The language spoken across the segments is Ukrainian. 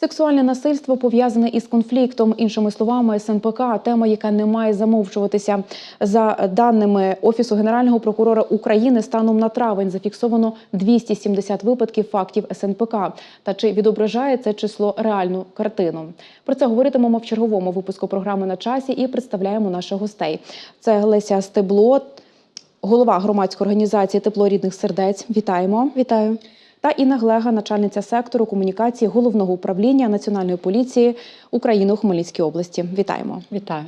Сексуальне насильство пов'язане із конфліктом, іншими словами, СНПК тема, яка не має замовчуватися. За даними Офісу Генерального прокурора України, станом на травень зафіксовано 270 випадків фактів СНПК. Та чи відображає це число реальну картину? Про це говоритимемо в черговому випуску програми на часі і представляємо наших гостей. Це Леся Стебло, голова громадської організації Тепло рідних сердець. Вітаємо. Вітаю. Та Інна Глега, начальниця сектору комунікації головного управління Національної поліції України у Хмельницькій області. Вітаємо. Вітаю.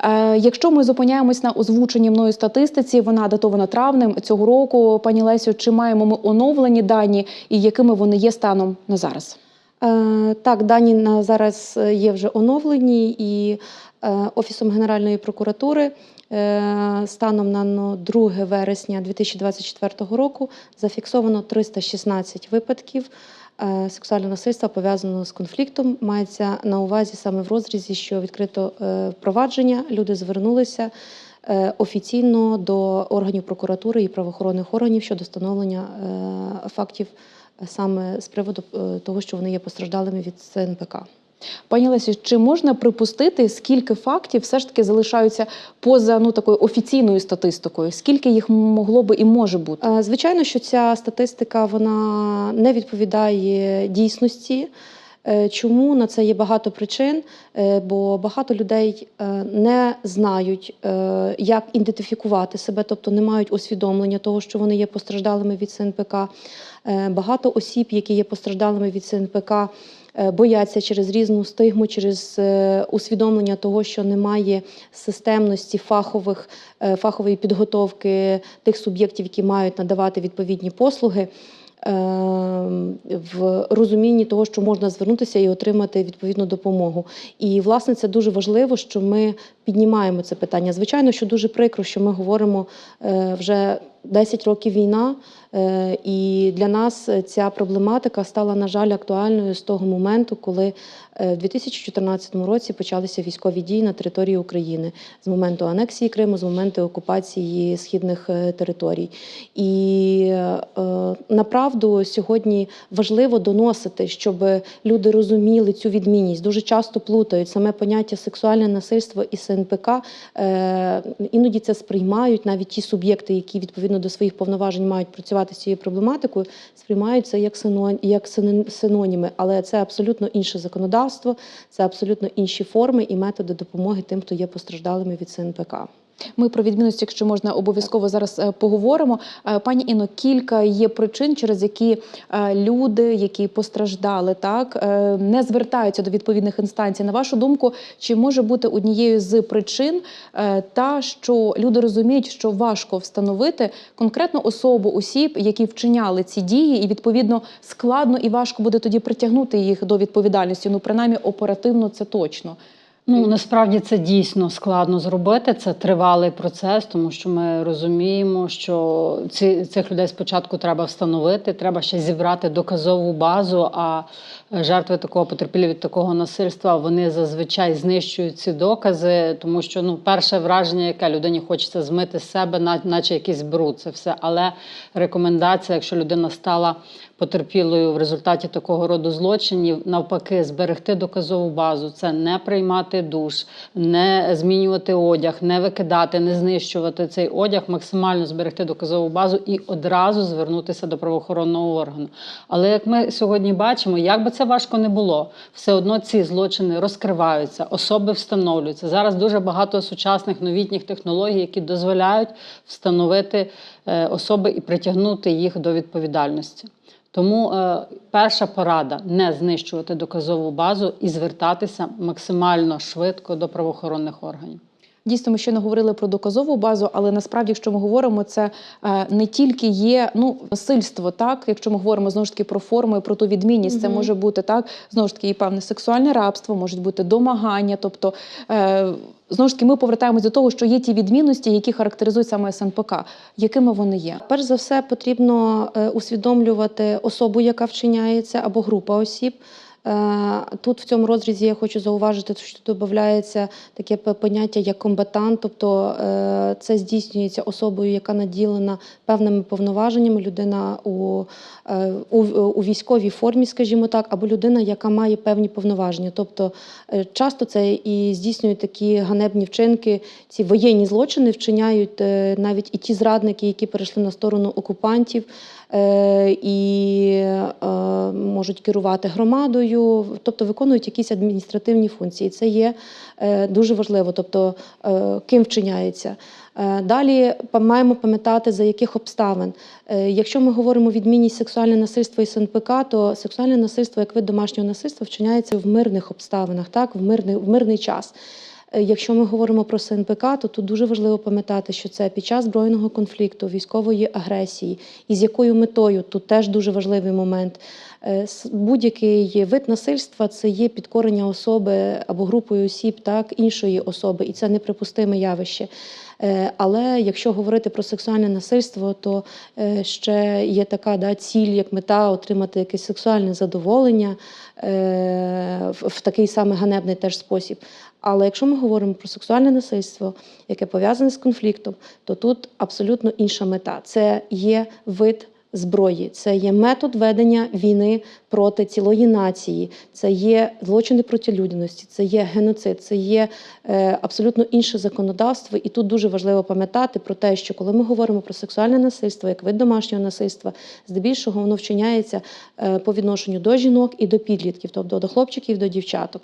Е, якщо ми зупиняємось на озвученій мною статистиці, вона датована травнем цього року. Пані Лесю, чи маємо ми оновлені дані і якими вони є станом на зараз? Е, так, дані на зараз є вже оновлені і е, Офісом Генеральної прокуратури е, станом на ну, 2 вересня 2024 року зафіксовано 316 випадків е, сексуального насильства пов'язаного з конфліктом. Мається на увазі саме в розрізі, що відкрито е, впровадження, люди звернулися. е, Офіційно до органів прокуратури і правоохоронних органів щодо встановлення е, фактів е, саме з приводу е, того, що вони є постраждалими від СНПК. Пані Лесі, чи можна припустити, скільки фактів все ж таки залишаються поза ну такою офіційною статистикою? Скільки їх могло би і може бути? Е, Звичайно, що ця статистика вона не відповідає дійсності. Е, Чому на це є багато причин? Е, Бо багато людей е, не знають, як ідентифікувати себе, тобто не мають усвідомлення того, що вони є постраждалими від СНПК. Багато осіб, які є постраждалими від СНПК, бояться через різну стигму, через усвідомлення того, що немає системності фахових, фахової підготовки тих суб'єктів, які мають надавати відповідні послуги. Е, В розумінні того, що можна звернутися і отримати відповідну допомогу. І власне це дуже важливо, що ми піднімаємо це питання. Звичайно, що дуже прикро, що ми говоримо е, вже 10 років війна, е, і для нас ця проблематика стала, на жаль, актуальною з того моменту, коли е, в 2014 році почалися військові дії на території України з моменту анексії Криму, з моменту окупації східних територій. І направду сьогодні важливо доносити, щоб люди розуміли цю відмінність. Дуже часто плутають саме поняття сексуальне насильство і СНПК. Е, Іноді це сприймають навіть ті суб'єкти, які відповідно до своїх повноважень мають працювати з цією проблематикою, сприймають це як сино- як синон- синоніми, але це абсолютно інше законодавство, це абсолютно інші форми і методи допомоги тим, хто є постраждалими від СНПК. Ми про відмінності, якщо можна, обов'язково зараз е, поговоримо. Е, Пані Іно, кілька є причин, через які е, люди, які постраждали, так не звертаються до відповідних інстанцій. На вашу думку, чи може бути однією з причин та, що люди розуміють, що важко встановити конкретну особу осіб, які вчиняли ці дії, і відповідно складно і важко буде тоді притягнути їх до відповідальності. Ну, принаймні, оперативно це точно. Ну насправді це дійсно складно зробити. Це тривалий процес, тому що ми розуміємо, що ці, цих людей спочатку треба встановити, треба ще зібрати доказову базу. А жертви такого потерпілі від такого насильства вони зазвичай знищують ці докази, тому що ну перше враження, яке людині хочеться змити з себе, наче якийсь бруд, це все. Але рекомендація, якщо людина стала потерпілою в результаті такого роду злочинів, навпаки, зберегти доказову базу, це не приймати душ, не змінювати одяг, не викидати, не знищувати цей одяг, максимально зберегти доказову базу і одразу звернутися до правоохоронного органу. Але як ми сьогодні бачимо, як би це важко не було, все одно ці злочини розкриваються, особи встановлюються. Зараз дуже багато сучасних новітніх технологій, які дозволяють встановити е, особи і притягнути їх до відповідальності. Тому е, перша порада не знищувати доказову базу і звертатися максимально швидко до правоохоронних органів. Дійсно, ми ще не говорили про доказову базу, але насправді, якщо ми говоримо, це е, не тільки є ну насильство, так якщо ми говоримо знову ж таки про форму і про ту відмінність, це може бути так знову ж таки і певне сексуальне рабство, можуть бути домагання. Тобто е, знову ж таки, ми повертаємось до того, що є ті відмінності, які характеризують саме СНПК. Якими вони є? Перш за все, потрібно е, усвідомлювати особу, яка вчиняється, або група осіб. Е, Тут в цьому розрізі я хочу зауважити, що додається таке поняття як комбатант, тобто е, це здійснюється особою, яка наділена певними повноваженнями, людина у, е, у, у військовій формі, скажімо так, або людина, яка має певні повноваження. Тобто часто це і здійснюють такі ганебні вчинки, ці воєнні злочини вчиняють навіть і ті зрадники, які перейшли на сторону окупантів і е, можуть керувати громадою, тобто виконують якісь адміністративні функції. Це є е, дуже важливо, тобто е, ким вчиняється. Е, Далі маємо пам'ятати, за яких обставин. Е, Якщо ми говоримо відмінність сексуальне насильство і СНПК, то сексуальне насильство як вид домашнього насильства вчиняється в мирних обставинах, так, в мирний, в мирний час. Е, Якщо ми говоримо про СНПК, то тут дуже важливо пам'ятати, що це під час збройного конфлікту, військової агресії, і з якою метою тут теж дуже важливий момент. Е, Будь-який вид насильства це є підкорення особи або групою осіб, так іншої особи, і це неприпустиме явище. Е, Але якщо говорити про сексуальне насильство, то ще є така да, ціль, як мета отримати якесь сексуальне задоволення в такий самий ганебний теж спосіб. Але якщо ми говоримо про сексуальне насильство, яке пов'язане з конфліктом, то тут абсолютно інша мета. Це є вид зброї, це є метод ведення війни проти цілої нації, це є злочини проти людяності, це є геноцид, це є е, абсолютно інше законодавство. І тут дуже важливо пам'ятати про те, що коли ми говоримо про сексуальне насильство як вид домашнього насильства, здебільшого воно вчиняється е, по відношенню до жінок і до підлітків, тобто до хлопчиків, до дівчаток.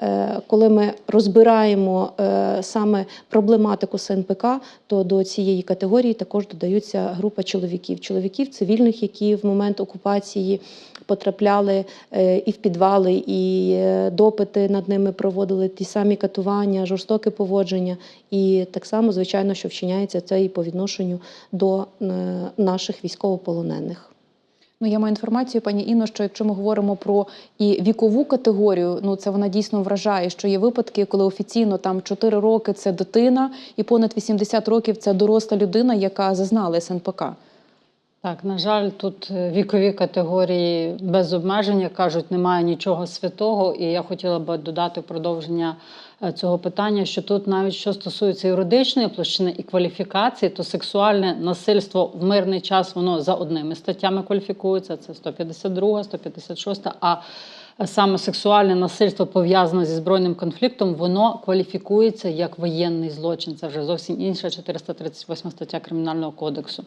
Е, Коли ми розбираємо е, саме проблематику СНПК, то до цієї категорії також додаються група чоловіків, чоловіків цивільних, які в момент окупації потрапляли е, і в підвали, і е, допити над ними проводили ті самі катування, жорстоке поводження. І так само, звичайно, що вчиняється це і по відношенню до е, наших військовополонених. Ну, я маю інформацію, пані Інно, що якщо ми говоримо про і вікову категорію, ну це вона дійсно вражає, що є випадки, коли офіційно там 4 роки це дитина, і понад 80 років це доросла людина, яка зазнала СНПК. Так, на жаль, тут е, вікові категорії без обмеження кажуть, немає нічого святого. І я хотіла би додати продовження е, цього питання, що тут навіть що стосується юридичної площини і кваліфікації, то сексуальне насильство в мирний час воно за одними статтями кваліфікується. Це 152, 156, а саме сексуальне насильство пов'язане зі збройним конфліктом, воно кваліфікується як воєнний злочин. Це вже зовсім інша 438 стаття Кримінального кодексу.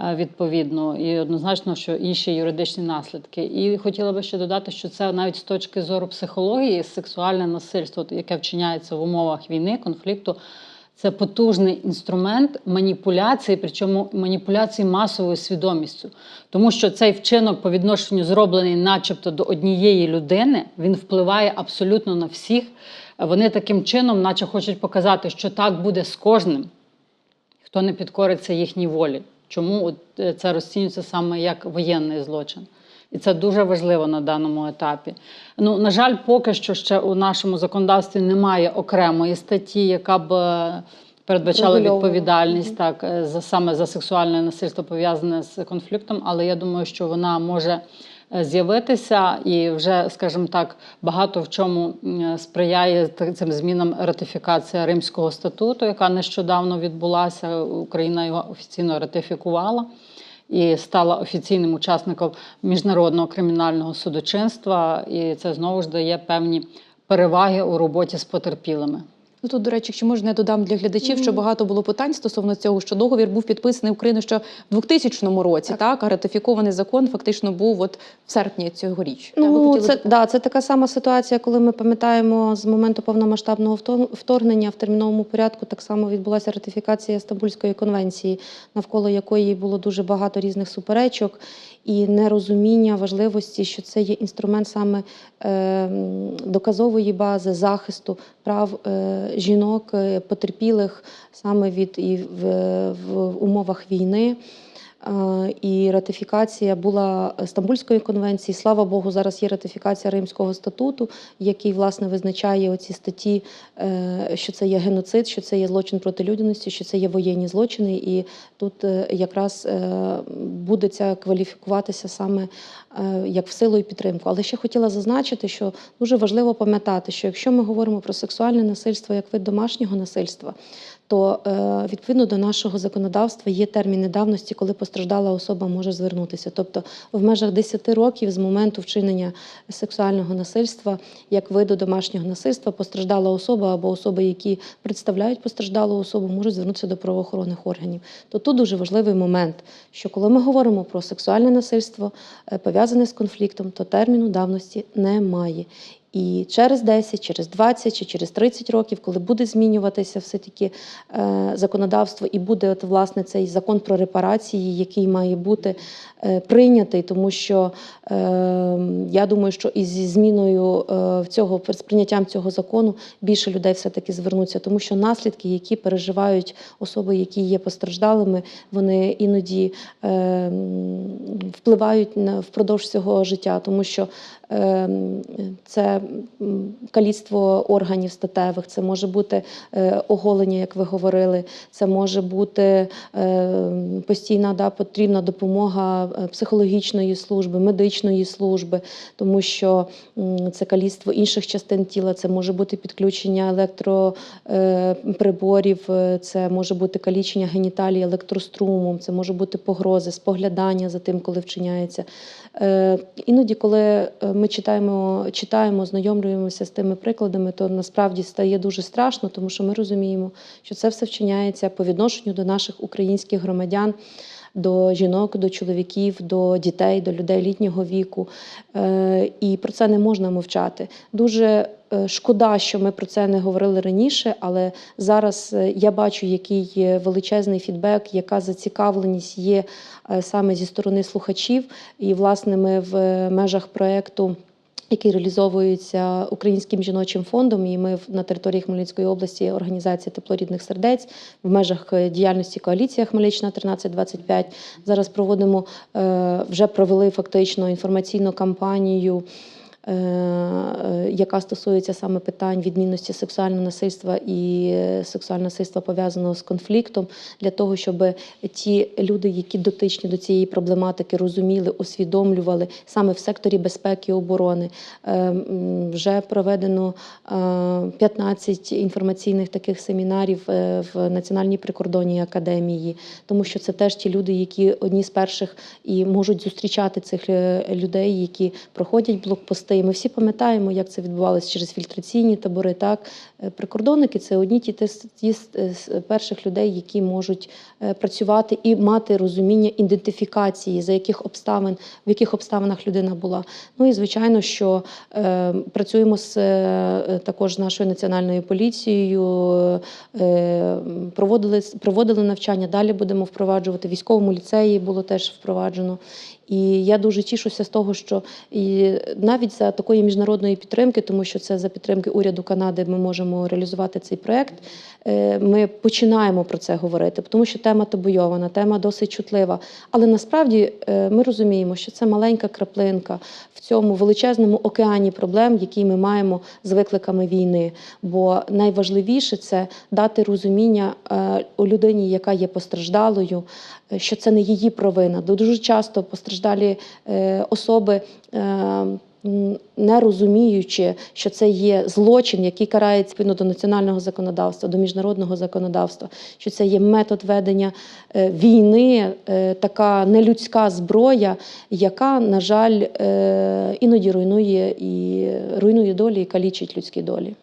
Е, Відповідно, і однозначно, що інші юридичні наслідки. І хотіла би ще додати, що це навіть з точки зору психології, сексуальне насильство, яке вчиняється в умовах війни, конфлікту, це потужний інструмент маніпуляції, причому маніпуляції масовою свідомістю. Тому що цей вчинок по відношенню зроблений, начебто, до однієї людини, він впливає абсолютно на всіх. Вони таким чином, наче хочуть показати, що так буде з кожним, хто не підкориться їхній волі. Чому е, це розцінюється саме як воєнний злочин? І це дуже важливо на даному етапі. Ну, на жаль, поки що ще у нашому законодавстві немає окремої статті, яка б е, передбачала відповідальність так, е, за саме за сексуальне насильство пов'язане з конфліктом, але я думаю, що вона може з'явитися і вже, скажімо так, багато в чому сприяє цим змінам ратифікація Римського статуту, яка нещодавно відбулася. Україна його офіційно ратифікувала і стала офіційним учасником міжнародного кримінального судочинства. І це знову ж дає певні переваги у роботі з потерпілими. Ну тут, до речі, якщо можна, я додам для глядачів, що багато було питань стосовно цього, що договір був підписаний Україною ще в 2000 році, так, а ратифікований закон фактично був от в серпні цьогоріч. Ну, хотіли це, да, це така сама ситуація, коли ми пам'ятаємо з моменту повномасштабного вторгнення в терміновому порядку так само відбулася ратифікація Стамбульської конвенції, навколо якої було дуже багато різних суперечок і нерозуміння важливості, що це є інструмент саме е, доказової бази захисту прав е, жінок, е, потерпілих саме від і в, в умовах війни. Е, І ратифікація була Стамбульської конвенції. Слава Богу, зараз є ратифікація Римського статуту, який власне визначає оці статті, е, що це є геноцид, що це є злочин проти людяності, що це є воєнні злочини. І тут е, якраз буде ця кваліфікуватися саме як в силу і підтримку. Але ще хотіла зазначити, що дуже важливо пам'ятати, що якщо ми говоримо про сексуальне насильство як вид домашнього насильства, то е, відповідно до нашого законодавства є терміни давності, коли постраждала особа може звернутися. Тобто в межах 10 років з моменту вчинення сексуального насильства як виду домашнього насильства постраждала особа або особи, які представляють постраждалу особу, можуть звернутися до правоохоронних органів. То тут дуже важливий момент, що коли ми говоримо про сексуальне насильство е, пов'язане з конфліктом, то терміну давності немає. І через 10, через 20 чи через 30 років, коли буде змінюватися все-таки е, законодавство, і буде от, власне цей закон про репарації, який має бути е, прийнятий, тому що е, я думаю, що із зі зміною е, цього з цього закону більше людей все-таки звернуться, тому що наслідки, які переживають особи, які є постраждалими, вони іноді е, впливають на впродовж всього життя, тому що е, це каліцтво органів статевих, це може бути е, оголення, як ви говорили, це може бути е, постійна да, потрібна допомога е, психологічної служби, медичної служби, тому що це каліцтво інших частин тіла, це може бути підключення електроприборів, це може бути калічення геніталій електрострумом, це може бути погрози, споглядання за тим, коли вчиняється. Іноді, коли ми читаємо, читаємо, знайомлюємося з тими прикладами, то насправді стає дуже страшно, тому що ми розуміємо, що це все вчиняється по відношенню до наших українських громадян. До жінок, до чоловіків, до дітей, до людей літнього віку. Е, І про це не можна мовчати. Дуже е, шкода, що ми про це не говорили раніше, але зараз е, я бачу, який величезний фідбек, яка зацікавленість є саме зі сторони слухачів. І, власне, ми в межах проєкту. Який реалізовується Українським жіночим фондом, і ми на території Хмельницької області організація теплорідних сердець в межах е, діяльності коаліція Хмельниччина 1325 зараз проводимо е, вже провели фактично інформаційну кампанію. Е, е, Яка стосується саме питань відмінності сексуального насильства і е, сексуального насильства пов'язаного з конфліктом, для того, щоб ті люди, які дотичні до цієї проблематики, розуміли, усвідомлювали саме в секторі безпеки і оборони. Вже проведено е, 15 інформаційних таких семінарів в Національній прикордонній академії, тому що це теж ті люди, які одні з перших і можуть зустрічати цих людей, які проходять блокпости. І ми всі пам'ятаємо, як це відбувалося через фільтраційні табори. Так, Е, прикордонники це одні ті, з е, перших людей, які можуть е, працювати і мати розуміння ідентифікації, за яких обставин, в яких обставинах людина була. Ну і звичайно, що е, працюємо з е, також нашою національною поліцією, е, проводили, проводили навчання. Далі будемо впроваджувати. В військовому ліцеї було теж впроваджено. І я дуже тішуся з того, що і навіть за такої міжнародної підтримки, тому що це за підтримки уряду Канади, ми можемо реалізувати цей проект. Е, Ми починаємо про це говорити, тому що тема табуйована, тема досить чутлива. Але насправді е, ми розуміємо, що це маленька краплинка в цьому величезному океані проблем, які ми маємо з викликами війни. Бо найважливіше це дати розуміння е, у людині, яка є постраждалою, що це не її провина. Дуже часто постраждалі особи. Не розуміючи, що це є злочин, який карається відповідно до національного законодавства, до міжнародного законодавства, що це є метод ведення е, війни, е, така нелюдська зброя, яка, на жаль, е, іноді руйнує і руйнує долі і калічить людські долі.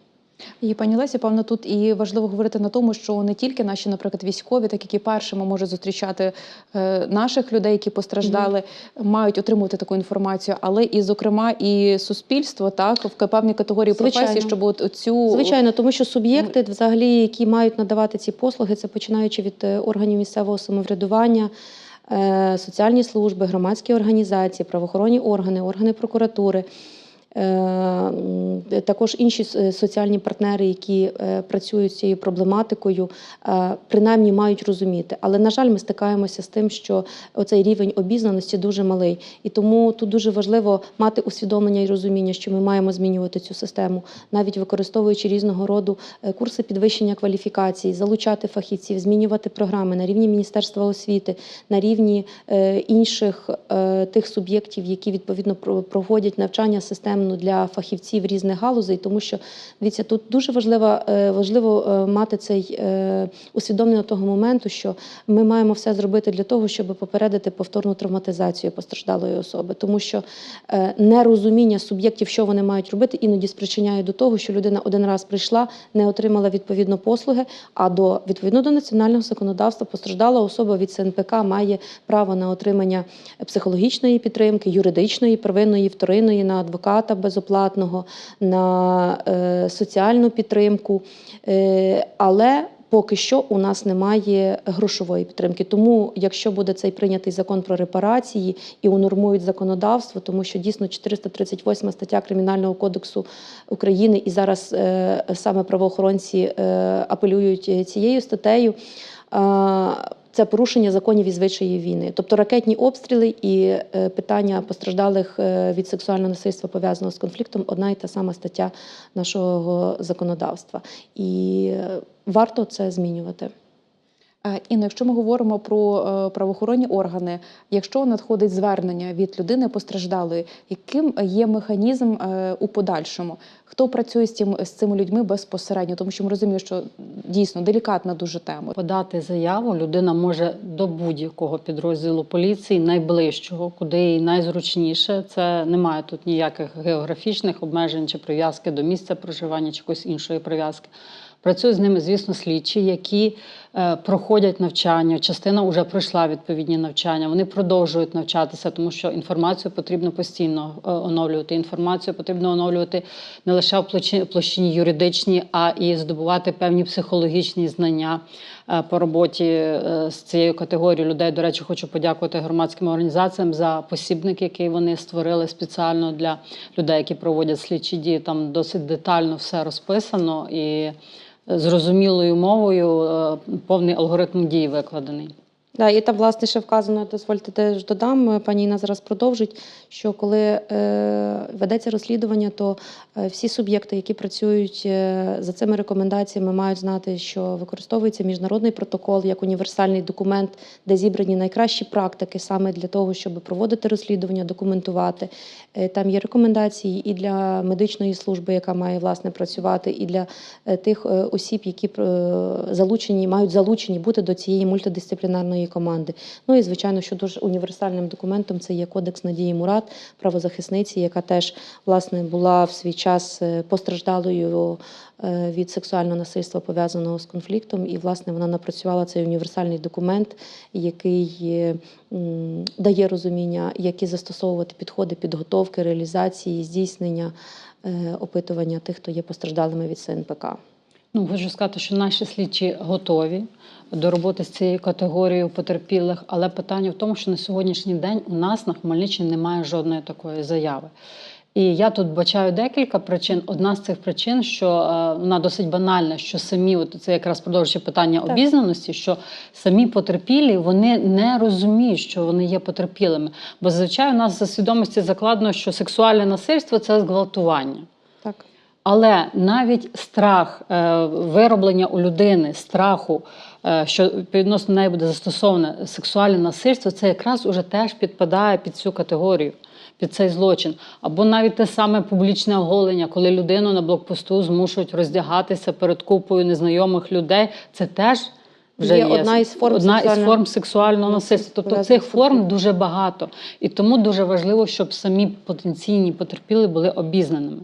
І пані Лесі, певно, тут і важливо говорити на тому, що не тільки наші, наприклад, військові, так які першими можуть зустрічати е, наших людей, які постраждали, мають отримувати таку інформацію, але і, зокрема, і суспільство, так в певній категорії Звичайно. щоб от цю Звичайно, тому що суб'єкти, взагалі, які мають надавати ці послуги, це починаючи від е, органів місцевого самоврядування, е, соціальні служби, громадські організації, правоохоронні органи, органи прокуратури. Е, Також інші соціальні партнери, які е, працюють з цією проблематикою, е, принаймні мають розуміти. Але, на жаль, ми стикаємося з тим, що оцей рівень обізнаності дуже малий. І тому тут дуже важливо мати усвідомлення і розуміння, що ми маємо змінювати цю систему, навіть використовуючи різного роду е, курси підвищення кваліфікації, залучати фахівців, змінювати програми на рівні Міністерства освіти, на рівні е, інших е, тих суб'єктів, які відповідно про- проводять навчання системно для фахівців різних галузей, тому що дивіться, тут дуже важливо, важливо е, мати цей е, усвідомлення того моменту, що ми маємо все зробити для того, щоб попередити повторну травматизацію постраждалої особи, тому що е, нерозуміння суб'єктів, що вони мають робити, іноді спричиняє до того, що людина один раз прийшла, не отримала відповідно послуги. А до відповідно до національного законодавства постраждала особа від СНПК має право на отримання психологічної підтримки, юридичної, первинної, вторинної, на адвоката безоплатного, на е, соціальну підтримку. Е, але Поки що у нас немає грошової підтримки. Тому, якщо буде цей прийнятий закон про репарації і унормують законодавство, тому що дійсно 438 стаття Кримінального кодексу України і зараз е, саме правоохоронці апелюють цією статтею. Це порушення законів і звичаїв війни, тобто ракетні обстріли і е, питання постраждалих е, від сексуального насильства пов'язаного з конфліктом одна і та сама стаття нашого законодавства. І е, варто це змінювати. Е, Інно, якщо ми говоримо про е, правоохоронні органи, якщо надходить звернення від людини постраждалої, яким є механізм е, у подальшому? Хто працює з цим з цими людьми безпосередньо? Тому що ми розуміємо, що дійсно делікатна дуже тема. Подати заяву людина може до будь-якого підрозділу поліції, найближчого, куди їй найзручніше. Це немає тут ніяких географічних обмежень чи прив'язки до місця проживання, чи якоїсь іншої прив'язки. Працюють з ними, звісно, слідчі, які проходять навчання. Частина вже пройшла відповідні навчання. Вони продовжують навчатися, тому що інформацію потрібно постійно е, оновлювати. Інформацію потрібно оновлювати не лише в площині, юридичній, а і здобувати певні психологічні знання е, по роботі е, з цією категорією людей. До речі, хочу подякувати громадським організаціям за посібник, який вони створили спеціально для людей, які проводять слідчі дії. Там досить детально все розписано і зрозумілою мовою е, повний алгоритм дій викладений. Да, і там, власне, ще вказано, дозвольте теж додам, е, пані Інна зараз продовжить, що коли е, ведеться розслідування, то е, всі суб'єкти, які працюють е, за цими рекомендаціями, мають знати, що використовується міжнародний протокол як універсальний документ, де зібрані найкращі практики саме для того, щоб проводити розслідування, документувати. Там є рекомендації і для медичної служби, яка має власне працювати, і для тих осіб, які залучені, мають залучені бути до цієї мультидисциплінарної команди. Ну і звичайно, що дуже універсальним документом це є кодекс Надії Мурат, правозахисниці, яка теж власне була в свій час е, постраждалою е, від сексуального насильства пов'язаного з конфліктом. І власне вона напрацювала цей універсальний документ, який е, дає розуміння, які застосовувати підходи підготовки, реалізації, здійснення опитування тих, хто є постраждалими від СНПК. Ну, хочу сказати, що наші слідчі готові до роботи з цією категорією потерпілих, але питання в тому, що на сьогоднішній день у нас на Хмельниччині немає жодної такої заяви. І я тут бачаю декілька причин. Одна з цих причин, що е, вона досить банальна, що самі, от це якраз продовжуючи питання Так. обізнаності, що самі потерпілі вони не розуміють, що вони є потерпілими. Бо зазвичай у нас за свідомості закладено, що сексуальне насильство це зґвалтування. Так. Але навіть страх е, вироблення у людини страху, е, що відносно неї буде застосоване сексуальне насильство, це якраз уже теж підпадає під цю категорію, під цей злочин. Або навіть те саме публічне оголення, коли людину на блокпосту змушують роздягатися перед купою незнайомих людей, це теж. Вже Є одна із форм одна із форм сексуального насильства. Тобто цих форм дуже багато. І тому дуже важливо, щоб самі потенційні потерпілі були обізнаними.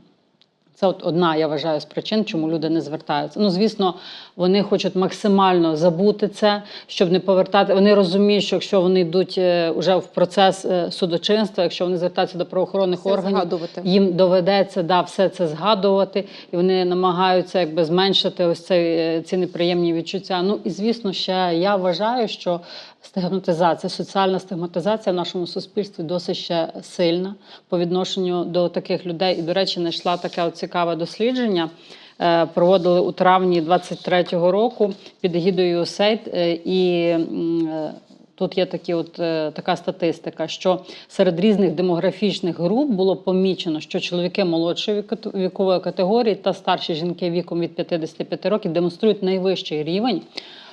Це от одна, я вважаю, з причин, чому люди не звертаються. Ну, звісно, вони хочуть максимально забути це, щоб не повертати. Вони розуміють, що якщо вони йдуть е, вже в процес е, судочинства, якщо вони звертаються до правоохоронних Все органів, згадувати. їм доведеться да, все це згадувати, і вони намагаються якби зменшити ось цей, е, ці неприємні відчуття. Ну і звісно, ще я вважаю, що стигматизація, соціальна стигматизація в нашому суспільстві досить ще сильна по відношенню до таких людей. І, до речі, знайшла таке цікаве дослідження. е, Проводили у травні 23-го року під егідою USAID, е, і е, Тут є такі от, така статистика, що серед різних демографічних груп було помічено, що чоловіки молодшої вікової категорії та старші жінки віком від 55 років демонструють найвищий рівень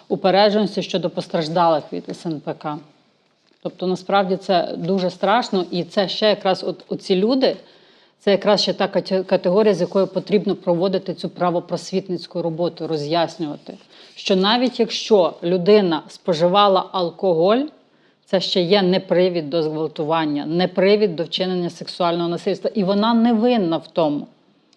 упередженості щодо постраждалих від СНПК. Тобто, насправді це дуже страшно, і це ще якраз от оці люди, це якраз ще та кате- категорія, з якою потрібно проводити цю правопросвітницьку роботу, роз'яснювати, що навіть якщо людина споживала алкоголь, це ще є не привід до зґвалтування, не привід до вчинення сексуального насильства, і вона не винна в тому.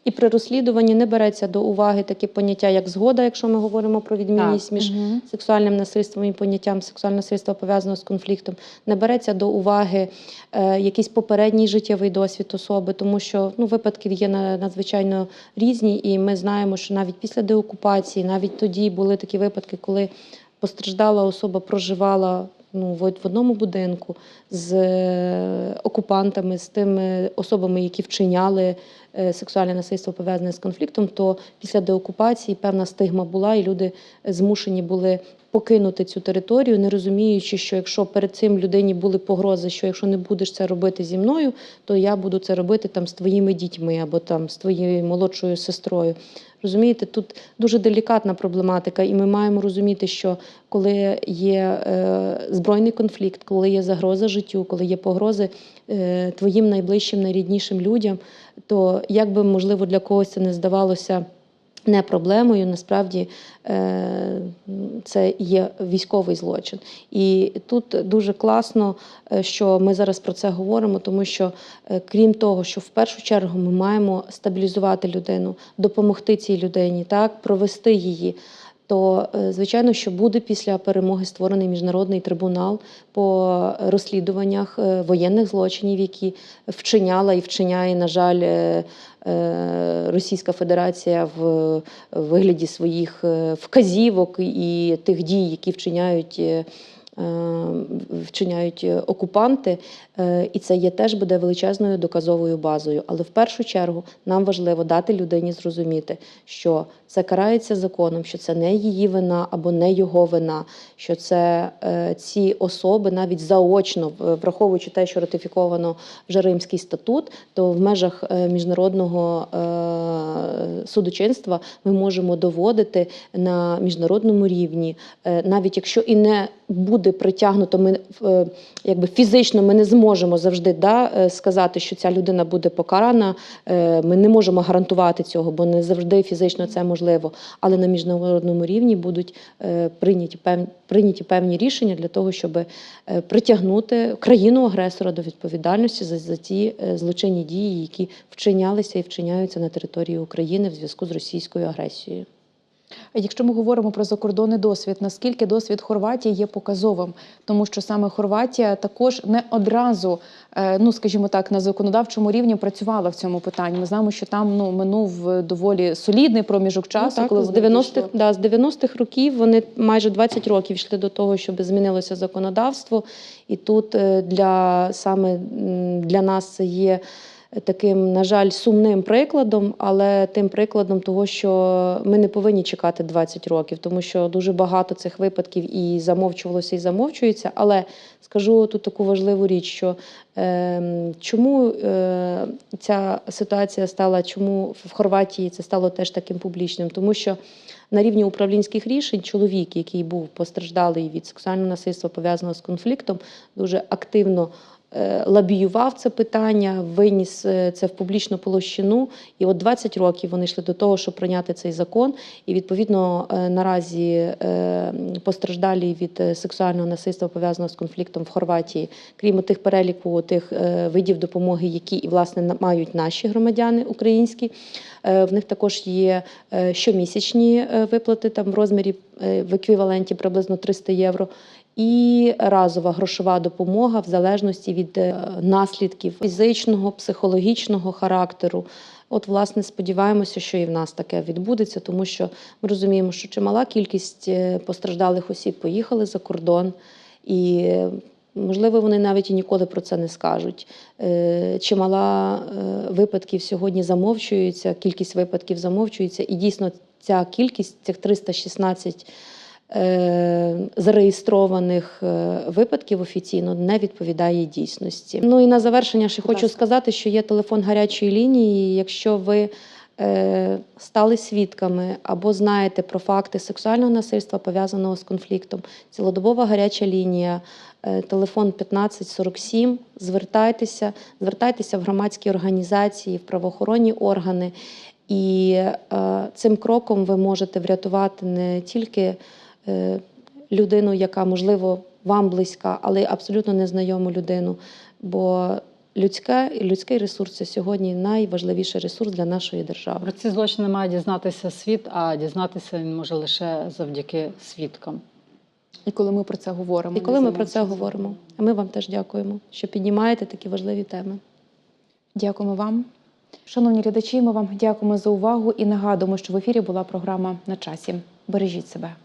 І при розслідуванні не береться до уваги такі поняття, як згода, якщо ми говоримо про відмінність Так. між Мгм. сексуальним насильством і поняттям сексуального насильства пов'язаного з конфліктом, не береться до уваги е, якийсь попередній життєвий досвід особи, тому що ну, випадків є на- надзвичайно різні, і ми знаємо, що навіть після деокупації, навіть тоді були такі випадки, коли постраждала особа проживала. Ну, в одному будинку з е, окупантами, з тими особами, які вчиняли е, сексуальне насильство пов'язане з конфліктом, то після деокупації певна стигма була, і люди змушені були покинути цю територію, не розуміючи, що якщо перед цим людині були погрози, що якщо не будеш це робити зі мною, то я буду це робити там з твоїми дітьми або там з твоєю молодшою сестрою. Розумієте, тут дуже делікатна проблематика, і ми маємо розуміти, що коли є е, збройний конфлікт, коли є загроза життю, коли є погрози е, твоїм найближчим, найріднішим людям, то як би можливо для когось це не здавалося не проблемою, насправді е, це є військовий злочин. І тут дуже класно, е, що ми зараз про це говоримо, тому що е, крім того, що в першу чергу ми маємо стабілізувати людину, допомогти цій людині, так провести її. То звичайно, що буде після перемоги створений міжнародний трибунал по розслідуваннях воєнних злочинів, які вчиняла і вчиняє, на жаль, Російська Федерація в вигляді своїх е, вказівок і тих дій, які вчиняють. Е, Вчиняють окупанти, Е, і це є теж буде величезною доказовою базою. Але в першу чергу нам важливо дати людині зрозуміти, що це карається законом, що це не її вина або не його вина, що це е, ці особи навіть заочно, враховуючи те, що ратифіковано вже Римський статут, то в межах міжнародного судочинства ми можемо доводити на міжнародному рівні, навіть якщо і не буде притягнуто, ми е, якби фізично ми не зможемо завжди да, е, сказати, що ця людина буде покарана. Е, Ми не можемо гарантувати цього, бо не завжди фізично це можливо. Але на міжнародному рівні будуть прийняті певні, прийняті певні рішення для того, щоб притягнути країну-агресора до відповідальності за, за ті злочинні дії, які вчинялися і вчиняються на території України в зв'язку з російською агресією. Якщо ми говоримо про закордонний досвід, наскільки досвід Хорватії є показовим, тому що саме Хорватія також не одразу, е, ну скажімо так, на законодавчому рівні працювала в цьому питанні. Ми знаємо, що там ну минув доволі солідний проміжок часу, Ну, так, коли з вони 90-х, да, з 90-х років вони майже 20 років йшли до того, щоб змінилося законодавство. І тут е, для саме для нас є таким, на жаль, сумним прикладом, але тим прикладом того, що ми не повинні чекати 20 років, тому що дуже багато цих випадків і замовчувалося, і замовчується. Але скажу тут таку важливу річ, що е, чому е, ця ситуація стала, чому в Хорватії це стало теж таким публічним, тому що на рівні управлінських рішень чоловік, який був постраждалий від сексуального насильства пов'язаного з конфліктом, дуже активно лобіював це питання, виніс е, це в публічну площину. І от 20 років вони йшли до того, щоб прийняти цей закон. І відповідно е, наразі е, постраждалі від е, сексуального насильства пов'язаного з конфліктом в Хорватії, крім тих переліку тих е, видів допомоги, які і власне мають наші громадяни українські. Е, В них також є е, щомісячні е, виплати там в розмірі е, в еквіваленті приблизно 300 євро. І разова грошова допомога в залежності від е, наслідків фізичного, психологічного характеру. От, власне, сподіваємося, що і в нас таке відбудеться, тому що ми розуміємо, що чимала кількість е, постраждалих осіб поїхали за кордон. І можливо, вони навіть і ніколи про це не скажуть. Е, Чимала випадків сьогодні замовчується, кількість випадків замовчується, і дійсно ця кількість, цих 316 е, зареєстрованих е, випадків офіційно не відповідає дійсності. Ну і на завершення ще хочу сказати, що є телефон гарячої лінії. Якщо ви е, стали свідками або знаєте про факти сексуального насильства пов'язаного з конфліктом, цілодобова гаряча лінія, е, телефон 1547. Звертайтеся, звертайтеся в громадські організації, в правоохоронні органи. І е, цим кроком ви можете врятувати не тільки е, людину, яка, можливо, вам близька, але абсолютно незнайому людину. Бо людська, людський ресурс це сьогодні найважливіший ресурс для нашої держави. Про ці злочини має дізнатися світ, а дізнатися він може лише завдяки свідкам. І коли ми про це говоримо, І коли ми про це говоримо, а ми вам теж дякуємо, що піднімаєте такі важливі теми. Дякуємо вам. Шановні глядачі, ми вам дякуємо за увагу і нагадуємо, що в ефірі була програма на часі. Бережіть себе.